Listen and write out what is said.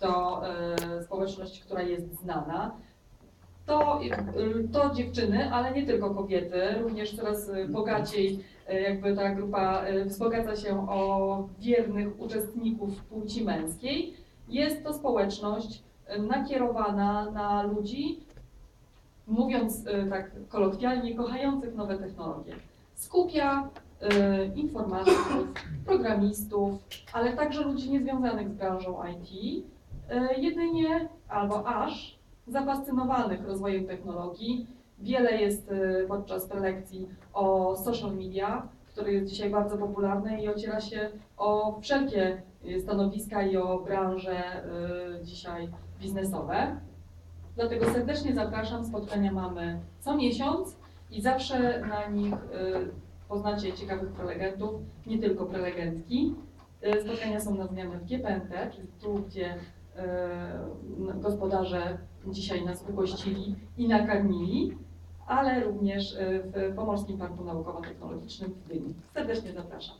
to e, społeczność, która jest znana. To, y, to dziewczyny, ale nie tylko kobiety, również coraz y, bogaciej e, jakby ta grupa wzbogaca się o wiernych uczestników płci męskiej. Jest to społeczność nakierowana na ludzi, mówiąc tak kolokwialnie, kochających nowe technologie. Skupia informatyków, programistów, ale także ludzi niezwiązanych z branżą IT, jedynie albo aż zafascynowanych rozwojem technologii. Wiele jest e, podczas prelekcji o social media, które jest dzisiaj bardzo popularne i ociera się o wszelkie e, stanowiska i o branże e, dzisiaj biznesowe. Dlatego serdecznie zapraszam. Spotkania mamy co miesiąc i zawsze na nich poznacie ciekawych prelegentów, nie tylko prelegentki. Spotkania są na w GPNT, czyli tu, gdzie gospodarze dzisiaj nas ugościli i nakarmili, ale również y, w Pomorskim Parku Naukowo-Technologicznym w Gdyni. Serdecznie zapraszam.